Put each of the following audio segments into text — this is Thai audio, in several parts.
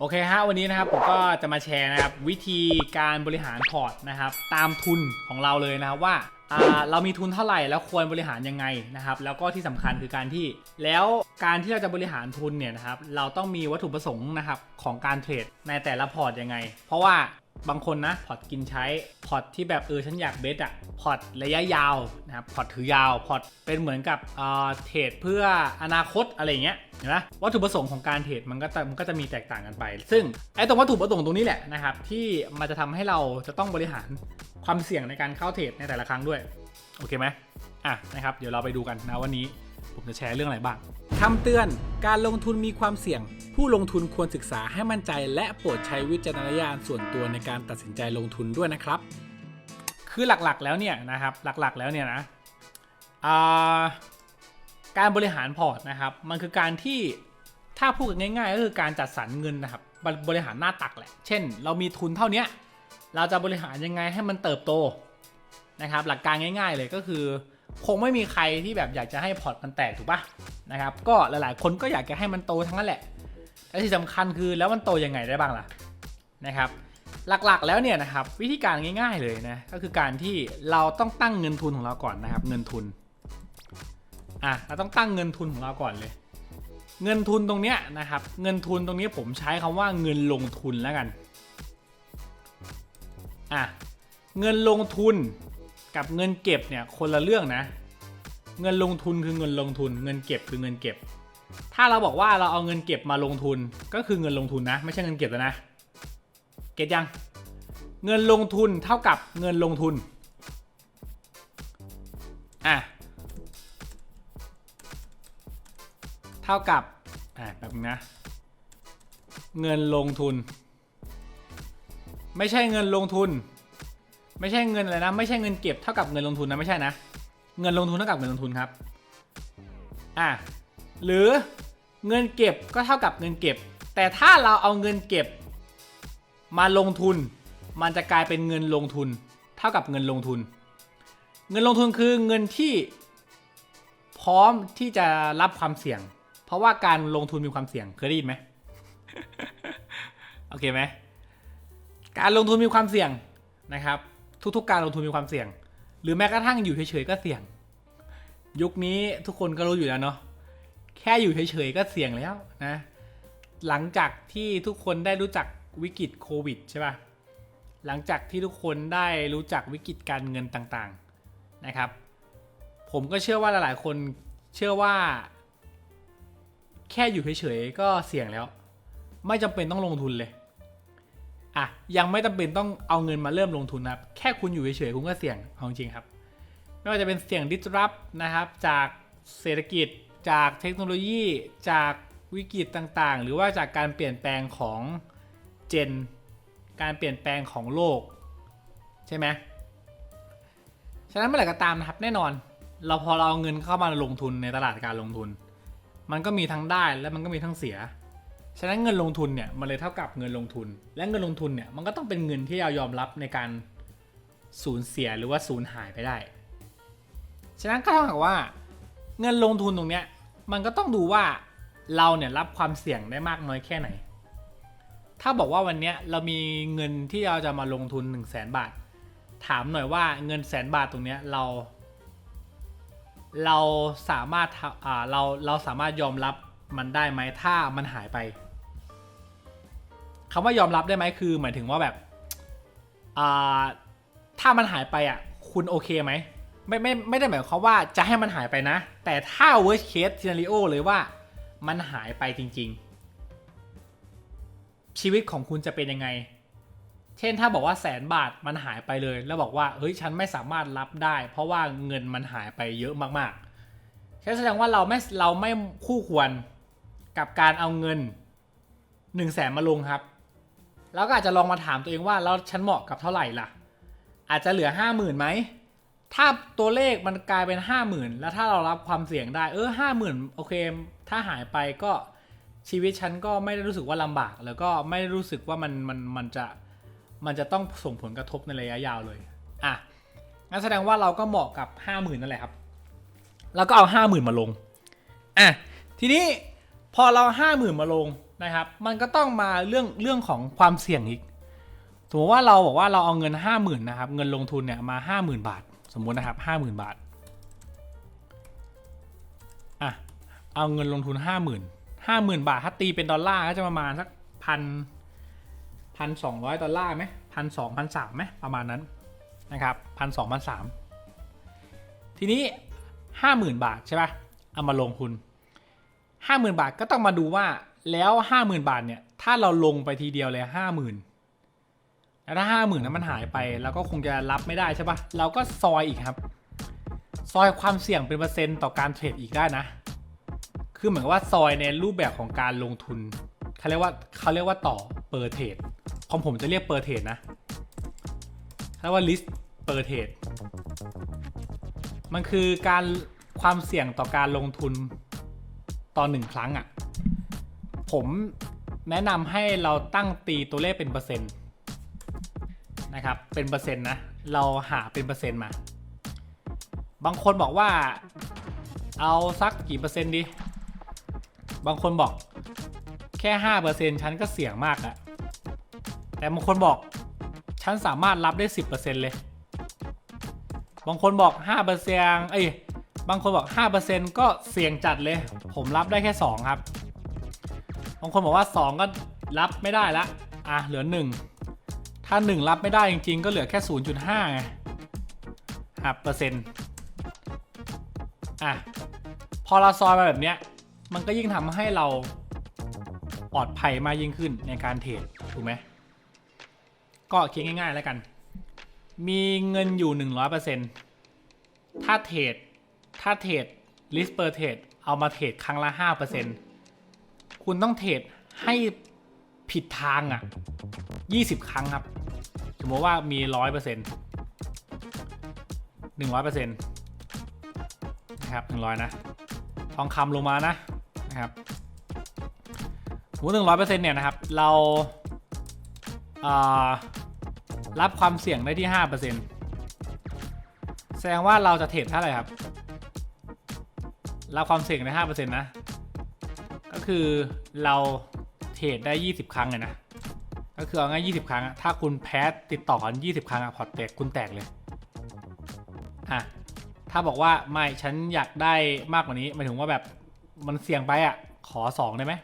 โอเคฮะวันนี้นะครับผมก็จะมาแชร์นะครับวิธีการบริหารพอร์ตนะครับตามทุนของเราเลยนะครับว่าเรามีทุนเท่าไหร่แล้วควรบริหารยังไงนะครับ แล้วก็ที่สำคัญคือการที่ แล้วการที่เราจะบริหารทุนเนี่ยนะครับเราต้องมีวัตถุประสงค์นะครับของการเทรดในแต่ละพอร์ตยังไง เพราะว่า บางคนนะพอร์ตกินใช้พอร์ตที่แบบเออฉันอยากเบสอะพอร์ตระยะยาวนะครับพอร์ตถือยาวพอร์ตเป็นเหมือนกับเอ่อเทรดเพื่ออนาคตอะไรเงี้ยเห็นไหมวัตถุประสงค์ของการเทรดมันก็มันก็จะมีแตกต่างกันไป ซึ่งไอ้ตรงวัตถุประสงค์ตรงนี้แหละนะครับที่มันจะทำให้เราจะต้องบริหารความเสี่ยงในการเข้าเทรดในแต่ละครั้งด้วยโอเคไหมอะนะครับเดี๋ยวเราไปดูกันนะวันนี้ ผมจะแชร์เรื่องอะไรบ้างคำเตือนการลงทุนมีความเสี่ยง ผู้ลงทุนควรศึกษาให้มั่นใจ และโปรดใช้วิจารณญาณส่วนตัวในการตัดสินใจลงทุนด้วยนะครับ คือหลักๆแล้วเนี่ยนะครับหลักๆแล้วเนี่ยนะาการบริหารพอร์ตนะครับ มันคือการที่ถ้าพูดกันง่ายๆ ก็คือการจัดสรรเงินนะครับบบริหารหน้าตักแหละ เช่น เรามีทุนเท่านี้เราจะบริหารยังไงให้มันเติบโตนะครับ หลักการง่าย ๆ เลยก็คือ คงไม่มีใครที่แบบอยากจะให้พอร์ตมันแตกถูกปะนะครับ ก็หลายๆ คนก็อยากจะให้มันโตทั้งนั้นแหละและที่สำคัญคือแล้วมันโตยังไงได้บ้างล่ะนะครับ หลักๆแล้วเนี่ยนะครับวิธีการง่าย ๆเลยนะก็คือการที่เราต้องตั้งเงินทุนของเราก่อนนะครับ เงินทุนอะเราต้องตั้งเงินทุนของเราก่อนเลย เงินทุนตรงเนี้ยนะครับ เงินทุนตรงนี้ผมใช้คำว่าเงินลงทุนแล้วกันอะเงินลงทุน กับเงินเก็บเนี่ยคนละเรื่องนะ เงินลงทุนคือเงินลงทุน เงินเก็บคือเงินเก็บ ถ้าเราบอกว่าเราเอาเงินเก็บมาลงทุนก็คือเงินลงทุนนะ ไม่ใช่เงินเก็บแล้วนะ เก็ตยัง เงินลงทุนเท่ากับเงินลงทุนอะเท่ากับอะแบบนึงนะเงินลงทุน ไม่ใช่เงินลงทุน ไม่ใช่เงินอะไรนะ ไม่ใช่เงินเก็บเท่ากับเงินลงทุนนะไม่ใช่นะ เงินลงทุนเท่ากับเงินลงทุนครับอะหรือเงินเก็บก็เท่ากับเงินเก็บ แต่ถ้าเราเอาเงินเก็บ มาลงทุน มันจะกลายเป็นเงินลงทุน เท่ากับเงินลงทุน เงินลงทุนคือเงินที่พร้อมที่จะรับความเสี่ยง เพราะว่าการลงทุนมีความเสี่ยงเคยได้ยินไหมโอเคไหมการลงทุนมีความเสี่ยงนะครับ ทุกๆการลงทุนมีความเสี่ยง หรือแม้กระทั่งอยู่เฉยๆก็เสี่ยง ยุคนี้ทุกคนก็รู้อยู่แล้วเนาะแค่อยู่เฉยๆก็เสี่ยงแล้วนะหลังจากที่ทุกคนได้รู้จักวิกฤตโควิดใช่ปะ่ะหลังจากที่ทุกคนได้รู้จักวิกฤตการเงินต่างๆนะครับ ผมก็เชื่อว่าหลายๆ คนเชื่อว่า แค่อยู่เฉยๆก็เสี่ยงแล้ว ไม่จำเป็นต้องลงทุนเลย อะยังไม่จำเป็นต้องเอาเงินมาเริ่มลงทุนนะครับ แค่คุณอยู่เฉยๆคุณก็เสี่ยงเอาจริงครับ ไม่ว่าจะเป็นเสี่ยงดิสรับนะครับ จากเศรษฐกิจจากเทคโนโลยีจากวิกฤตต่างๆ หรือว่าจากการเปลี่ยนแปลงของเจน การเปลี่ยนแปลงของโลก ใช่ไหมฉะนั้นเมื่อไหร่ก็ตามนะครับแน่นอน เราพอเราเอาเงินเข้ามาลงทุนในตลาดการลงทุน มันก็มีทั้งได้และมันก็มีทั้งเสีย ฉะนั้นเงินลงทุนเนี่ยมันเลยเท่ากับเงินลงทุน และเงินลงทุนเนี่ยมันก็ต้องเป็นเงินที่เรายอมรับในการสูญเสียหรือว่าสูญหายไปได้ ฉะนั้นก็เท่ากับว่า เงินลงทุนตรงเนี้ยมันก็ต้องดูว่าเราเนี่ยรับความเสี่ยงได้มากน้อยแค่ไหน ถ้าบอกว่าวันเนี้ยเรามีเงินที่เราจะมาลงทุน 1 0 0 0 0แสนบาท ถามหน่อยว่าเงินแสนบาทตรงเนี้ยเรา เราสามารถเราเราสามารถยอมรับมันได้ไหมถ้ามันหายไป คำว่ายอมรับได้ไหมคือ หมายถึงว่าแบบอ่าถ้ามันหายไปอะ คุณโอเคไหมไม่ไม่ไม่ได้หมายความว่าจะให้มันหายไปนะ แต่ถ้า worst case scenario เลยว่ามันหายไปจริง ๆ ชีวิตของคุณจะเป็นยังไง เช่นถ้าบอกว่าแสนบาทมันหายไปเลย แล้วบอกว่าเฮ้ยฉันไม่สามารถรับได้ เพราะว่าเงินมันหายไปเยอะมากๆแสดงว่าเราไม่เราไม่คู่ควรกับการเอาเงิน1นึ่งแสนมาลงครับ แล้วก็อาจจะลองมาถามตัวเองว่าแล้วฉันเหมาะกับเท่าไหร่ล่ะ อาจจะเหลือห้าหมื่นไหมถ้าตัวเลขมันกลายเป็นห้าหมื่นแล้วถ้าเรารับความเสี่ยงได้เออห้าหมื่นโอเค ถ้าหายไปก็ชีวิตฉันก็ไม่ได้รู้สึกว่าลำบาก แล้วก็ไม่ได้รู้สึกว่ามันมันมันจะมันจะต้องส่งผลกระทบในระยะยาวเลยอะงั้นแสดงว่าเราก็เหมาะกับห้าหมื่นนั่นแหละครับ แล้วก็เอาห้าหมื่นมาลงอะทีนี้พอเราห้าหมื่นมาลง นะครับ มันก็ต้องมาเรื่องเรื่องของความเสี่ยงอีก สมมติว่าเราบอกว่าเราเอาเงินห้าหมื่นนะครับ เงินลงทุนเนี่ยมาห้าหมื่นบาท สมมุตินะครับห้าหมื่นบาท อะ เอาเงินลงทุนห้าหมื่นห้าหมื่นบาท ถ้าตีเป็นดอลลาร์ก็จะประมาณสักพันพันสองร้อยดอลลาร์ไหมพันสองพันสามไหมประมาณนั้นนะครับพันสองพันสามทีนี้ห้าหมื่นบาทใช่ป่ะเอามาลงทุนห้าหมื่นบาทก็ต้องมาดูว่า แล้วห้าหมื่นบาทเนี่ยถ้าเราลงไปทีเดียวเลยห้าหมื่นแล้วถ้าห้าหมื่นนั้นมันหายไปเราก็คงจะรับไม่ได้ใช่ปะเราก็ซอยอีกครับ ซอยความเสี่ยงเป็นเปอร์เซ็นต์ต่อการเทรดอีกได้นะ คือเหมือนกับว่าซอยในรูปแบบของการลงทุนเขาเรียกว่าเขาเรียกว่าต่อเปอร์เทรดของผมจะเรียกเปอร์เทรดนะเรียกว่า list เปอร์เทรดมันคือการความเสี่ยงต่อการลงทุนต่อหนึ่งครั้งอะ่ะ ผมแนะนำให้เราตั้งตีตัวเลขเป็นเปอร์เซ็นต์นะครับ เป็นเปอร์เซ็นต์นะ เราหาเป็นเปอร์เซ็นต์มา บางคนบอกว่า เอาสักกี่เปอร์เซ็นต์ดี บางคนบอกแค่ห้าเปอร์เซ็นต์ฉันก็เสี่ยงมากอะแต่บางคนบอกฉันสามารถรับได้สิบเปอร์เซ็นต์เลย บางคนบอกห้าเปอร์เซ็นต์เอ้ย บางคนบอกห้าเปอร์เซ็นต์ก็เสี่ยงจัดเลย ผมรับได้แค่สองครับ บางคนบอกว่าสองก็รับไม่ได้ละอะเหลือหนึ่งถ้าหนึ่งรับไม่ได้จริงๆ ก็เหลือแค่ศูนย์จุดห้าไงหับเปอร์เซ็นต์อะพอเราซอยมาแบบเนี้ยมันก็ยิ่งทำให้เราปลอดภัยมากยิ่งขึ้นในการเทรดถูกไหมก็คิดง่ายๆแล้วกัน มีเงินอยู่ 100%ถ้าเทรดถ้าเทรด list per trade เอามาเทรดครั้งละ 5% คุณต้องเทรดให้ผิดทางอะ 20 ครั้งครับ สมมติว่ามี 100% 100%นะครับ 100 นะ ทองคำลงมานะ นะครับสมมติหนึ่งร้อยเปอร์เซ็นต์เนี่ยนะครับ เราารับความเสี่ยงได้ที่ห้าเปอร์เซ็นต์แสดงว่าเราจะเทรดเท่าไหร่ครับ รับความเสี่ยงได้ห้าเปอร์เซ็นต์นะ ก็คือเราเทรดได้ยี่สิบครั้งเลยนะ ก็คือเอาง่ายยี่สิบครั้งอะถ้าคุณแพ้ติดต่อกันยี่สิบครั้งอะพอตแตกคุณแตกเลย อะ ถ้าบอกว่าไม่ฉันอยากได้มากกว่านี้หมายถึงว่าแบบมันเสี่ยงไปอะขอสองได้ไหม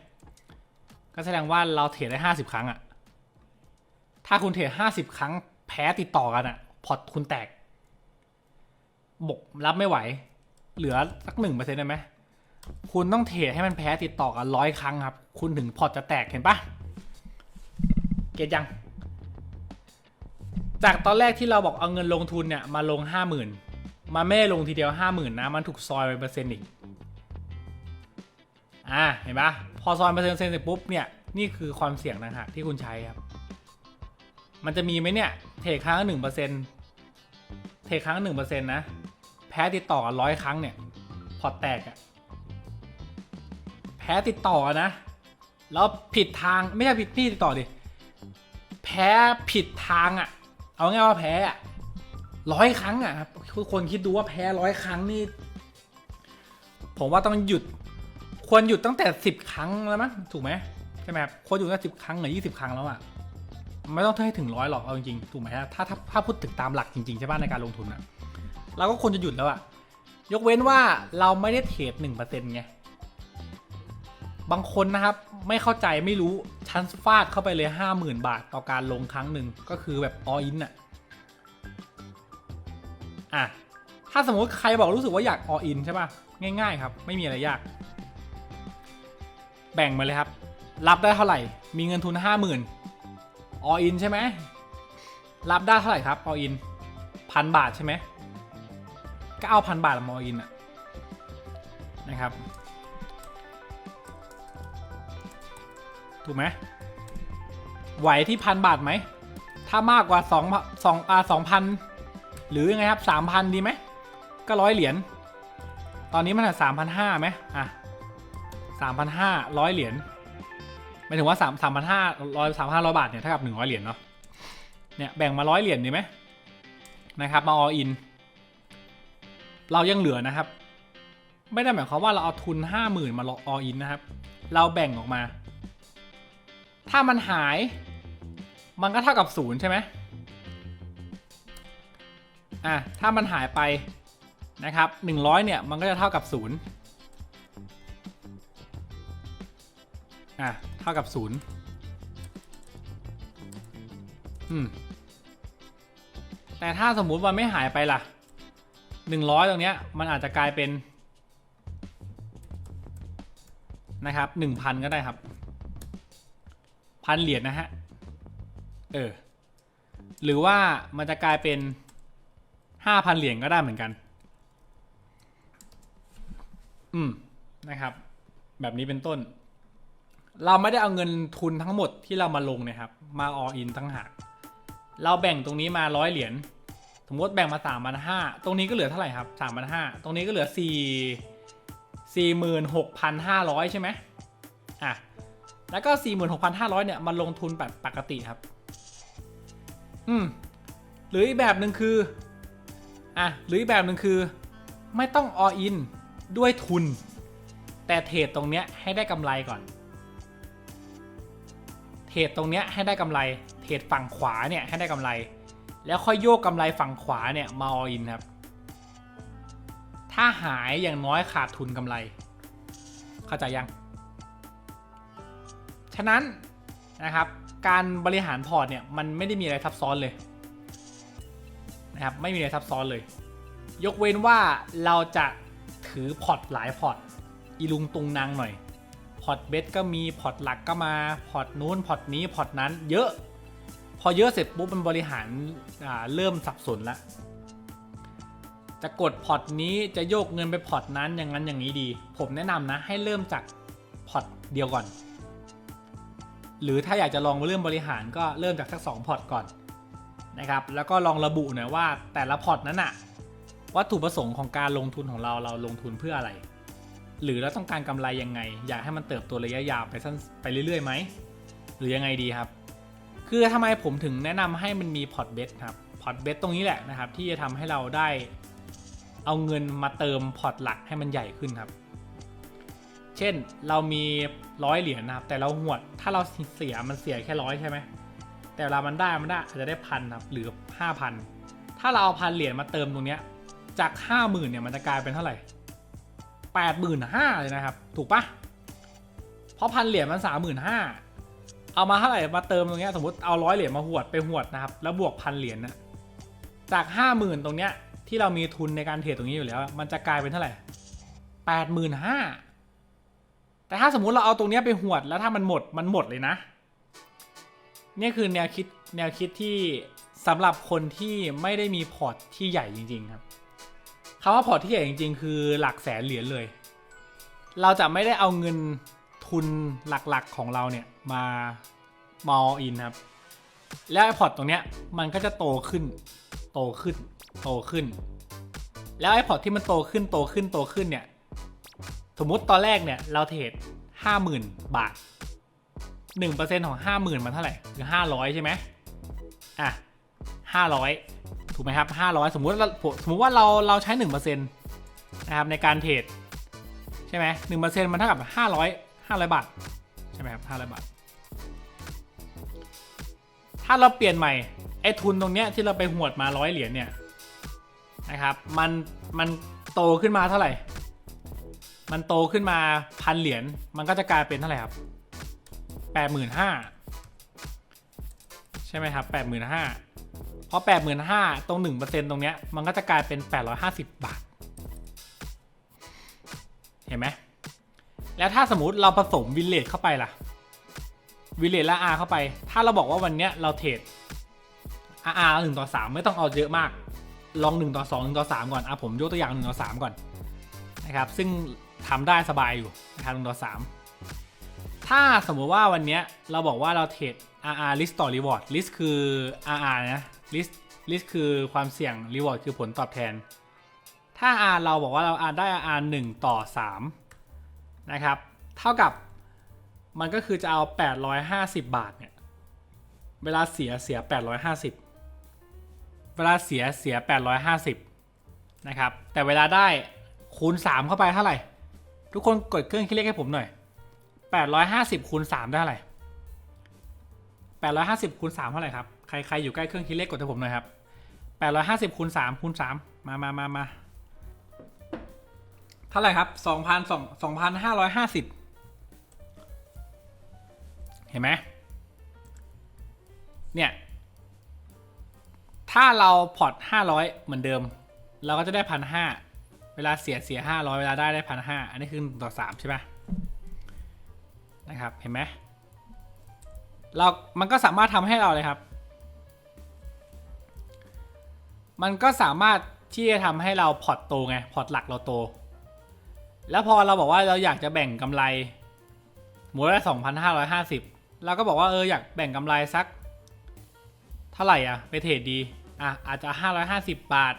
ก็แสดงว่าเราเทรดได้ห้าสิบครั้งอะถ้าคุณเทรดห้าสิบครั้ง แพ้ติดต่อกันอะพอตคุณแตกบกรับไม่ไหว เหลือสักหนึ่งเปอร์เซ็นต์ได้ไหม คุณต้องเทรดให้มันแพ้ติดต่อกันร้อยครั้งครับ คุณถึงพอร์ตจะแตกเห็นปะเก็ตยัง จากตอนแรกที่เราบอกเอาเงินลงทุนเนี่ยมาลงห้าหมื่นมันไม่ได้ลงทีเดียวห้าหมื่นนะมันถูกซอยเป็นเปอร์เซ็นต์อีกอ่าเห็นปะพอซอยเปอร์เซ็นต์เสร็จปุ๊บเนี่ยนี่คือความเสี่ยงนะฮะที่คุณใช้ครับ มันจะมีไหมเนี่ยเทคครั้งหนึ่งเปอร์เซ็นต์เทคครั้งหนึ่งเปอร์เซ็นต์นะแพ้ติดต่อร้อยครั้งเนี่ยพอแตกอะ แพ้ติดต่อนะ แล้วผิดทางไม่ใช่ผิดพี่ติดต่อดิ แพ้ผิดทางอะเอาง่ายว่าแพ้อะร้อยครั้งอะครับทุกคนคิดดูว่าแพ้ร้อยครั้งนี่ ผมว่าต้องหยุด ควรหยุดตั้งแต่สิบครั้งแล้วมั้งถูกไหมใช่ไหมครับควรหยุดตั้งสิบครั้งหรือยี่สิบครั้งแล้วอะไม่ต้องให้ถึงร้อยหรอกเอาจริงๆถูกไหมฮะถ้าถ้าถ้าพูดถึงตามหลักจริงๆใช่ป่ะในการลงทุนอะเราก็ควรจะหยุดแล้วอะยกเว้นว่าเราไม่ได้เทรดหนึ่งเปอร์เซ็นต์ไง บางคนนะครับไม่เข้าใจไม่รู้ชั้นฟาดเข้าไปเลยห้าหมื่นบาทต่อการลงครั้งหนึ่งก็คือแบบออินอะอะถ้าสมมติใครบอกรู้สึกว่าอยากออินใช่ป่ะ ง่าย ๆ ครับ ไม่มีอะไรยาก แบ่งมาเลยครับ รับได้เท่าไหร่ มีเงินทุนห้าหมื่นออินใช่ไหมรับได้เท่าไหร่ครับออินพันบาทใช่ไหมก็เอาพันบาทมออินอะนะครับ ถูกไหมไหวที่พันบาทไหม ถ้ามากกว่าสองสองอ่าสองพันหรือยังไงครับสามพันดีไหม ก็ร้อยเหรียญ ตอนนี้มันสามพันห้าไหมอะสามพันห้าร้อยเหรียญหมายถึงว่าสามสามพันห้าร้อยสามพันห้าร้อยบาทเนี่ยเท่ากับหนึ่งร้อยเหรียญเนาะ เนี่ยแบ่งมาร้อยเหรียญดีไหมนะครับมาออิน เรายังเหลือนะครับ ไม่ได้หมายความว่าเราเอาทุนห้าหมื่นมาออินนะครับ เราแบ่งออกมา ถ้ามันหาย มันก็เท่ากับศูนย์ใช่ไหมอะถ้ามันหายไปนะครับ100เนี่ยมันก็จะเท่ากับศูนย์อะเท่ากับศูนย์อืมแต่ถ้าสมมุติมันไม่หายไปล่ะ 100 ตรงเนี้ยมันอาจจะกลายเป็นนะครับ 1,000 ก็ได้ครับ พันเหรียญนะฮะ เออ หรือว่ามันจะกลายเป็น5,000เหรียญก็ได้เหมือนกัน อืม นะครับ แบบนี้เป็นต้น เราไม่ได้เอาเงินทุนทั้งหมดที่เรามาลงนะครับ มาออินตั้งหาก เราแบ่งตรงนี้มาร้อยเหรียญ สมมติแบ่งมาสามพันห้า ตรงนี้ก็เหลือเท่าไหร่ครับสามพันห้า ตรงนี้ก็เหลือสี่สี่หมื่นหกพันห้าร้อยใช่ไหมอะ แล้วก็สี่หมื่นหกพันห้าร้อยเนี่ยมันลงทุนแบบปกติครับ อืม หรืออีกแบบหนึ่งคือ อะ หรืออีกแบบหนึ่งคือ ไม่ต้องออินด้วยทุน แต่เทรดตรงเนี้ยให้ได้กำไรก่อน เทรดตรงเนี้ยให้ได้กำไร เทรดฝั่งขวาเนี่ยให้ได้กำไร แล้วค่อยโยกกำไรฝั่งขวาเนี่ยมาออินครับ ถ้าหายอย่างน้อยขาดทุนกำไร เข้าใจยัง ฉะนั้นนะครับการบริหารพอร์ตเนี่ยมันไม่ได้มีอะไรซับซ้อนเลยนะครับไม่มีอะไรซับซ้อนเลย ยกเว้นว่าเราจะถือพอร์ตหลายพอร์ตอีลุงตุงนางหน่อยพอร์ตเบสก็มีพอร์ตหลักก็มาพอร์ตนู้นพอร์ตนี้พอร์ตนั้นเยอะพอเยอะเสร็จปุ๊บมันบริหาราเริ่มสับสนละจะกดพอร์ตนี้จะโยกเงินไปพอร์ตนั้นอย่างนั้นอย่างนี้ดี ผมแนะนำนะให้เริ่มจากพอร์ตเดียวก่อน หรือถ้าอยากจะลองเริ่มบริหารก็เริ่มจากสักสองพอร์ตก่อนนะครับ แล้วก็ลองระบุหน่อยว่าแต่ละพอร์ตนั้นอะวัตถุประสงค์ของการลงทุนของเราเราลงทุนเพื่ออะไร หรือเราต้องการกำไรยังไง อยากให้มันเติบโตระยะยาวไปสั้นไปเรื่อยๆไหมหรือยังไงดีครับ คือทำไมผมถึงแนะนำให้มันมีพอร์ตเบสครับพอร์ตเบสตรงนี้แหละนะครับ ที่จะทำให้เราได้เอาเงินมาเติมพอร์ตหลักให้มันใหญ่ขึ้นครับ เช่นเรามีร้อยเหรียญนะครับ แต่เราหวดถ้าเราเสียมันเสียแค่ร้อยใช่ไหมแต่เวลามันได้มันได้อาจจะได้พันครับหรือห้าพันถ้าเราเอาพันเหรียญมาเติมตรงเนี้ยจากห้าหมื่นเนี่ยมันจะกลายเป็นเท่าไหร่แปดหมื่นห้าเลยนะครับ ถูกปะเพราะพันเหรียญมันสามหมื่นห้าเอามาเท่าไหร่มาเติมตรงเนี้ยสมมติเอาร้อยเหรียญมาหวดไปหวดนะครับ แล้วบวกพันเหรียญนะจากห้าหมื่นตรงเนี้ยที่เรามีทุนในการเทรดตรงนี้อยู่แล้ว มันจะกลายเป็นเท่าไหร่แปดหมื่นห้า แต่ถ้าสมมุติเราเอาตรงนี้ไปหวดแล้วถ้ามันหมดมันหมดเลยนะ นี่คือแนวคิดแนวคิดที่สำหรับคนที่ไม่ได้มีพอร์ตที่ใหญ่จริง ๆ ครับคำว่าพอร์ตที่ใหญ่จริง ๆ คือหลักแสนเหรียญเลย เราจะไม่ได้เอาเงินทุนหลักๆของเราเนี่ยมามออินครับแล้วไอพอร์ตตรงเนี้ยมันก็จะโตขึ้น โตขึ้น โตขึ้น แล้วไอพอร์ตที่มันโตขึ้นโตขึ้นโตขึ้นเนี่ย สมมติตอนแรกเนี่ยเราเทรดห้าหมื่นบาทหนึ่งเปอร์เซ็นของห้าหมื่นมันเท่าไหร่คือห้าร้อยใช่ไหมอะห้าร้อยถูกไหมครับห้าร้อยสมมติเราสมมติว่าเราเราใช้หนึ่งเปอร์เซ็นต์นะครับในการเทรดใช่ไหมหนึ่งเปอร์เซ็นต์มันเท่ากับห้าร้อยห้าร้อยบาทใช่ไหมครับห้าร้อยบาท ถ้าเราเปลี่ยนใหม่ไอ้ทุนตรงเนี้ยที่เราไปหวดมาร้อยเหรียญเนี่ยนะครับมันมันโตขึ้นมาเท่าไหร่ มันโตขึ้นมาพันเหรียญมันก็จะกลายเป็นเท่าไหร่ครับแปดหมื่นห้าใช่ไหมครับแปดหมื่นห้าเพอแปดหมื่นห้าตรงหนึ่งเปอร์เซ็นตรงเนี้ย มันก็จะกลายเป็นแปดร้อยห้าสิบบาท เห็นไหม แล้วถ้าสมมติเราผสมวิลเลจเข้าไปล่ะ วิลเลจและอาเข้าไป ถ้าเราบอกว่าวันเนี้ยเราเทรดอาอาหนึ่งต่อสามไม่ต้องเอาเยอะมาก ลองหนึ่งต่อสองหนึ่งต่อสามก่อน อะผมยกตัวอย่างหนึ่งต่อสามก่อนนะครับ ซึ่ง ทำได้สบายอยู่นะครับหนึ่งต่อสามถ้าสมมุติว่าวันนี้เราบอกว่าเราเทรด RR list ต่อ reward list คือ RR นะ list list คือความเสี่ยง reward คือผลตอบแทน ถ้า R เราบอกว่าเรา R ได้ R 1ต่อ 3 นะครับ เท่ากับมันก็คือจะเอา 850 บาทเนี่ย เวลาเสียเสีย 850 เวลาเสียเสีย 850 นะครับ แต่เวลาได้คูณ 3 เข้าไปเท่าไหร่ ทุกคนกดเครื่องคิดเลขให้ผมหน่อย 850คูณ3ได้เท่าไหร่850คูณ3เท่าไหร่ครับ ใครใครอยู่ใกล้เครื่องคิดเลขกดให้ผมหน่อยครับ850คูณ3คูณ3มามามามาเท่าไหร่ครับ2,000 2,550เห็นไหมเนี่ย ถ้าเราพอร์ต500 เหมือนเดิม เราก็จะได้พันห้า เวลาเสียเสีย500เวลาได้ได้พันห้าอันนี้คือต่อ3ใช่ไหมนะครับ เห็นไหมเรา มันก็สามารถทำให้เราเลยครับ มันก็สามารถที่จะทำให้เราพอร์ตโตไง พอร์ตหลักเราโต แล้วพอเราบอกว่าเราอยากจะแบ่งกำไรหมูละสองพันห้าร้อยห้าสิบเราก็บอกว่าเอออยากแบ่งกำไรสัก เท่าไหร่อะ ไปเทรดดี อะอาจจะห้าร้อยห้าสิบบาท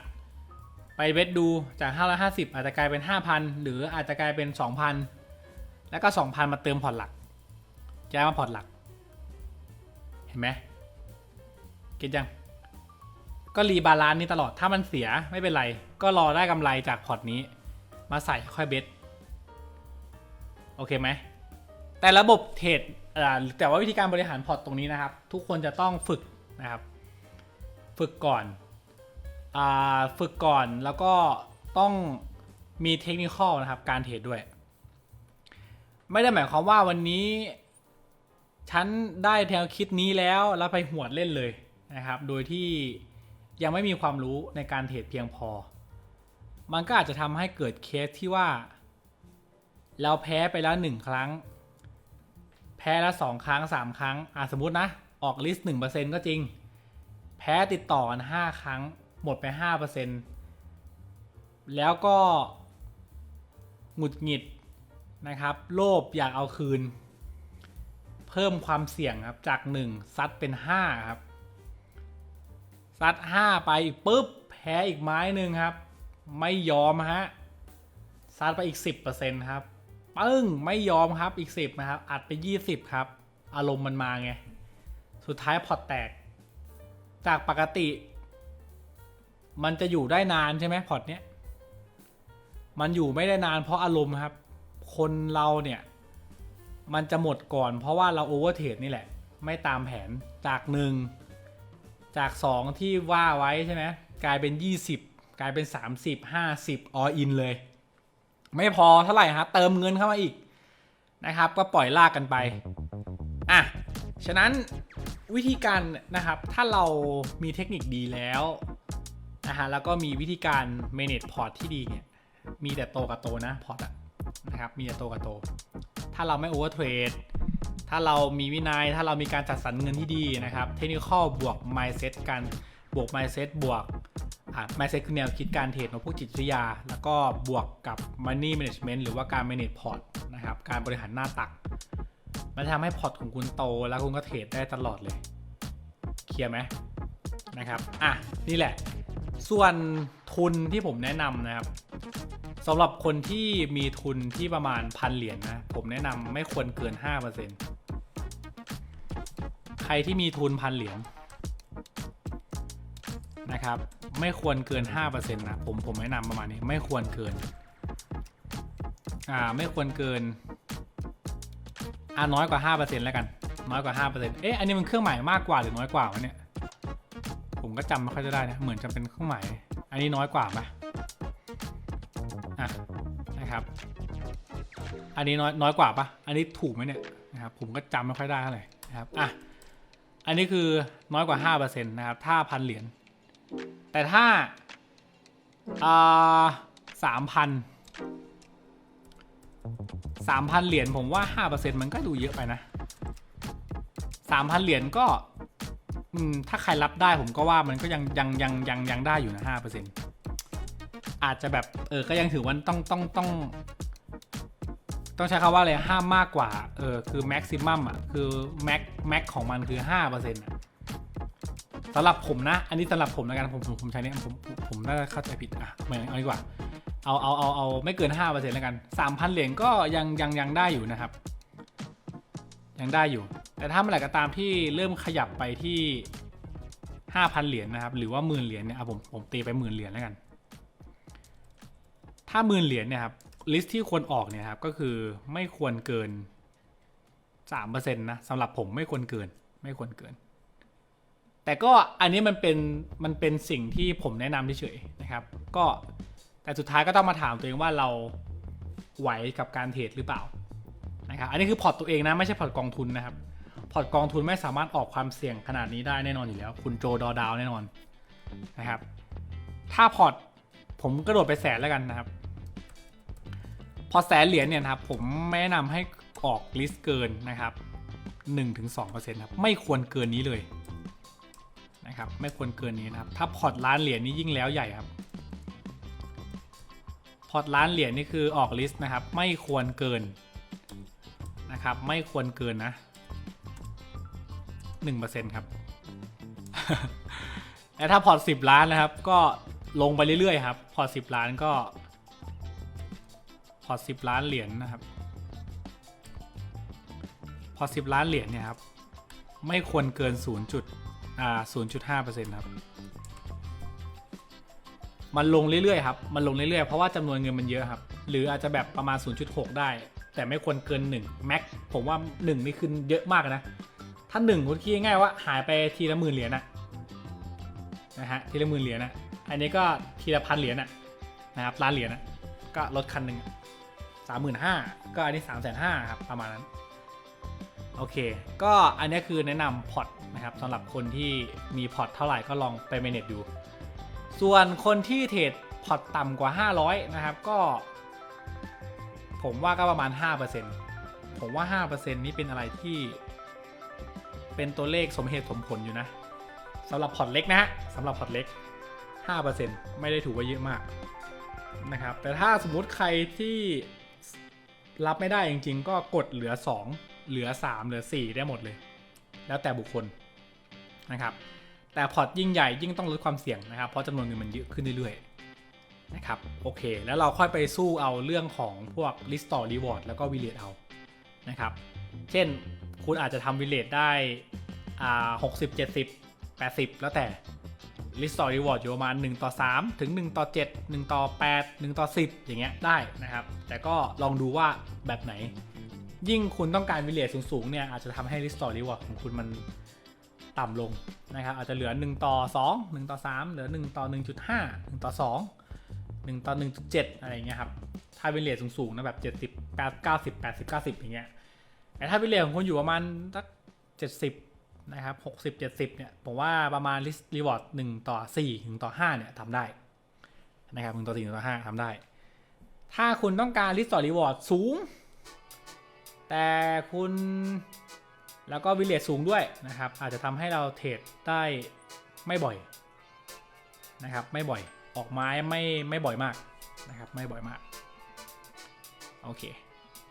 ไปเวทดูจากห้าร้อยห้าสิบอาจจะกลายเป็นห้าพันหรืออาจจะกลายเป็นสองพันแล้วก็สองพันมาเติมพอร์ตหลักย้ายมาพอร์ตหลัก เห็นไหมเก็ตยัง ก็รีบาลานซ์นี่ตลอดถ้ามันเสียไม่เป็นไร ก็รอได้กำไรจากพอร์ตนี้ มาใส่ค่อยเบสโอเคไหม แต่ระบบเทรดแต่ว่าวิธีการบริหารพอร์ตตรงนี้นะครับ ทุกคนจะต้องฝึกนะครับ ฝึกก่อน ฝึกก่อนแล้วก็ต้องมีเทคนิคนะครับ การเทรดด้วย ไม่ได้หมายความว่าวันนี้ ฉันได้แนวคิดนี้แล้วแล้วไปหวดเล่นเลยนะครับ โดยที่ยังไม่มีความรู้ในการเทรดเพียงพอ มันก็อาจจะทำให้เกิดเคสที่ว่า เราแพ้ไปแล้วหนึ่งครั้ง แพ้แล้วสองครั้งสามครั้งอะสมมตินะ ออกลิสต์หนึ่งเปอร์เซ็นก็จริง แพ้ติดต่อกันห้าครั้ง หมดไปห้าเปอร์เซ็นแล้วก็หงุดหงิดนะครับ โลภอยากเอาคืน เพิ่มความเสี่ยงครับจาก 1 ซัดเป็น 5 ครับ ซัด 5 ไปอีกปุ๊บ แพ้อีกไม้หนึ่งครับ ไม่ยอมฮะ ซัดไปอีก 10%ครับปึ้งไม่ยอมครับอีก 10 นะครับ อัดไป 20 ครับ อารมณ์มันมาไง สุดท้ายพอตแตก จากปกติ มันจะอยู่ได้นานใช่ไหมพอร์ตเนี้ยมันอยู่ไม่ได้นานเพราะอารมณ์ครับ คนเราเนี่ย มันจะหมดก่อน เพราะว่าเราโอเวอร์เทรดนี่แหละ ไม่ตามแผนจาก1จาก 2 ที่ว่าไว้ใช่ไหมกลายเป็น 20 กลายเป็น 30 50 all in เลย ไม่พอเท่าไหร่ครับเติมเงินเข้ามาอีกนะครับ ก็ปล่อยลากกันไปอะฉะนั้นวิธีการนะครับถ้าเรามีเทคนิคดีแล้ว นะฮะแล้วก็มีวิธีการ manage port ที่ดีเนี่ยมีแต่โตกับโตนะพอร์ตนะครับมีแต่โตกับโต ถ้าเราไม่โอเวอร์เทรดถ้าเรามีวินัย ถ้าเรามีการจัดสรรเงินที่ดีนะครับเทคนิคบวก mindset กันบวก mindset บวกอ่า mindset คือแนวคิดการเทรดของพวกจิตวิทยา แล้วก็บวกกับ money management หรือว่าการ manage port นะครับการบริหารหน้าตัก มันทำให้พอร์ตของคุณโต แล้วคุณก็เทรดได้ตลอดเลย เคลียร์ไหมนะครับ อะ นี่แหละ ส่วนทุนที่ผมแนะนำนะครับสำหรับคนที่มีทุนที่ประมาณพันเหรียญนนะผมแนะนำไม่ควรเกิน 5%ใครที่มีทุนพันเหรียญนะครับไม่ควรเกิน 5%นะผมผมแนะนำประมาณนี้ไม่ควรเกินอ่าไม่ควรเกินอ่าน้อยกว่า 5%แล้วกัน น้อยกว่า 5%เอ๊ะอันนี้มันเครื่องหมายมากกว่าหรือน้อยกว่าวะเนี่ย ผมก็จำไม่ค่อยจะได้นะ เหมือนจะเป็นเครื่องหมาย อันนี้น้อยกว่าปะอะนะครับ อันนี้น้อยน้อยกว่าปะอันนี้ถูกไหมเนี่ยนะครับ ผมก็จำไม่ค่อยได้เท่าไหร่นะครับ อะ อันนี้คือน้อยกว่าห้าเปอร์เซ็นต์นะครับ ถ้าพันเหรียญ แต่ถ้าอ่าสามพันสามพันเหรียญผมว่าห้าเปอร์เซ็นต์มันก็ดูเยอะไปนะสามพันเหรียญก็ อืมถ้าใครรับได้ผมก็ว่ามันก็ยังยังยังยังยังได้อยู่นะห้าเปอร์เซ็นต์อาจจะแบบเออก็ยังถือว่าต้องต้องต้อง ต้องใช้คำว่าอะไรห้ามมากกว่าเออคือแม็กซิมัมอะคือแม็กแม็กของมันคือห้าเปอร์เซ็นต์สำหรับผมนะ อันนี้สำหรับผมแล้วกันผมผมผมใช้เนี่ยผมผมน่าจะเข้าใจผิดอะไม่เอาดีกว่า เอาเอาเอาเอาไม่เกินห้าเปอร์เซ็นต์แล้วกันสามพันเหรียญก็ยังยังยังได้อยู่นะครับ ยังได้อยู่ แต่ถ้าเมื่อไหร่ก็ตามที่เริ่มขยับไปที่ห้าพันเหรียญนะครับ หรือว่าหมื่นเหรียญเนี่ยอะผมผมตีไปหมื่นเหรียญแล้วกัน ถ้าหมื่นเหรียญเนี่ยครับลิสต์ที่ควรออกเนี่ยครับก็คือไม่ควรเกินสามเปอร์เซ็นต์นะสำหรับผมไม่ควรเกิน ไม่ควรเกิน แต่ก็อันนี้มันเป็นมันเป็นสิ่งที่ผมแนะนำเฉยๆนะครับ ก็แต่สุดท้ายก็ต้องมาถามตัวเองว่าเราไหวกับการเทรดหรือเปล่า นะครับอันนี้คือพอร์ตตัวเองนะ ไม่ใช่พอร์ตกองทุนนะครับ พอร์ตกองทุนไม่สามารถออกความเสี่ยงขนาดนี้ได้แน่นอนอยู่แล้ว คุณโจดอดาวแน่นอนนะครับ ถ้าพอร์ตผมกระโดดไปแสนแล้วกันนะครับ พอแสนเหรียญเนี่ยครับผมแนะนำให้ออกลิสต์เกินนะครับ1-2%ครับไม่ควรเกินนี้เลยนะครับไม่ควรเกินนี้นะครับ ถ้าพอร์ตล้านเหรียญนี่ยิ่งแล้วใหญ่ครับ พอร์ตล้านเหรียญนี่คือออกลิสต์นะครับ ไม่ควรเกิน นะครับ ไม่ควรเกินนะ 1%ครับแต่ถ้าพอร์ต10 ล้านนะครับ ก็ลงไปเรื่อยๆครับ พอร์ต10 ล้านก็ พอร์ต10 ล้านเหรียญนะครับ พอร์ต10 ล้านเหรียญเนี่ยครับ ไม่ควรเกิน 0. จุดอ่า0.5%ครับมันลงเรื่อยๆครับ มันลงเรื่อยๆ เพราะว่าจำนวนเงินมันเยอะครับ หรืออาจจะแบบประมาณ 0.6 ได้ แต่ไม่ควรเกิน 1 แม็ก ผมว่า1นี่คือเยอะมากนะ ถ้า1คุณคิดง่ายว่าหายไปทีละหมื่นเหรียญนะนะฮะทีละหมื่นเหรียญนะอันนี้ก็ทีละพันเหรียญนะนะครับล้านเหรียญนะก็ลดคันหนึ่งสามหมื่นห้าก็อันนี้สามแสนห้าครับประมาณนั้นโอเค ก็อันนี้คือแนะนำพอร์ตนะครับสำหรับคนที่มีพอร์ตเท่าไหร่ก็ลองไป manage ดู ส่วนคนที่เทรดพอร์ตต่ำกว่า 500 นะครับ ก็ ผมว่าก็ประมาณ 5% ผมว่า 5%นี้เป็นอะไรที่ เป็นตัวเลขสมเหตุสมผลอยู่นะสำหรับพอร์ตเล็กนะฮะสำหรับพอร์ตเล็ก 5%ไม่ได้ถือว่าเยอะมากนะครับ แต่ถ้าสมมุติใครที่รับไม่ได้จริง ๆ ก็กดเหลือ 2 เหลือ 3 เหลือ 4 ได้หมดเลย แล้วแต่บุคคลนะครับ แต่พอร์ตยิ่งใหญ่ยิ่งต้องลดความเสี่ยงนะครับ เพราะจำนวนเงินมันเยอะขึ้นเรื่อยๆนะครับ โอเค แล้วเราค่อยไปสู้เอาเรื่องของพวก list ต่อ reward แล้วก็ v i l l a g e เอา นะครับ เช่นคุณอาจจะทำ v i l l a g e ได้อ่า60 70 80แปดสิบแล้วแต่ list ต่อ reward อยู่ประมาณ1ต่อ3ถึง1ต่อ7 1ต่อ8 1ต่อ10 อย่างเงี้ยได้นะครับ แต่ก็ลองดูว่าแบบไหน ยิ่งคุณต้องการ v i l l a g e สูงๆเนี่ยอาจจะทำให้ list ต่อ reward ของคุณมันต่ำลงนะครับอาจจะเหลือ 1 ต่อ 2 1 ต่อ 3 เหลือ 1 ต่อ 1.5 1 ต่อ 2 1 ต่อ 1.7 อะไรอย่างเงี้ยครับ ถ้า v i l l a g e สูงๆนะแบบ70 8 90 80 90อย่างเงี้ยแต่ถ้า v i l l a g e ของคุณอยู่ประมาณสัก70นะครับ60 70เนี่ยผมว่าประมาณ list reward 1ต่อ4ถึงต่อ5เนี่ยทำได้นะครับ1ต่อ4ถึงต่อ5ทำได้ ถ้าคุณต้องการ list ต่อ reward สูง แต่คุณแล้วก็วิเล e สูงด้วยนะครับ อาจจะทำให้เราเทรดได้ไม่บ่อยนะครับ ไม่บ่อยออกไม้ไม่ไม่บ่อยมากนะครับ ไม่บ่อยมาก โอเค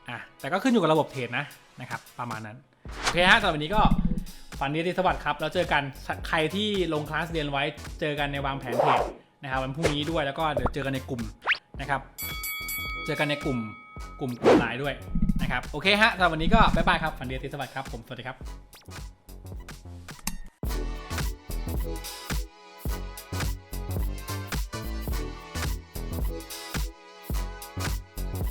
อะแต่ก็ขึ้นอยู่กับระบบเทรดนะนะครับ ประมาณนั้น โอเคฮะสำหรับวันนี้ก็ฝันดีที่สวัสดิ์ครับแล้วเจอกันใครที่ลงคลาสเรียนไว้เจอกันในวางแผนเทรดนะครับวันพรุ่งนี้ด้วยแล้วก็เดี๋ยวเจอกันในกลุ่มนะครับ เจอกันในกลุ่มกลุ่มกลุ่มไลน์ด้วยนะครับโอเคฮะสำหรับวันนี้ก็บ๊ายบายครับฝันดีที่สวัสดิ์ครับผมสวัสดีครับ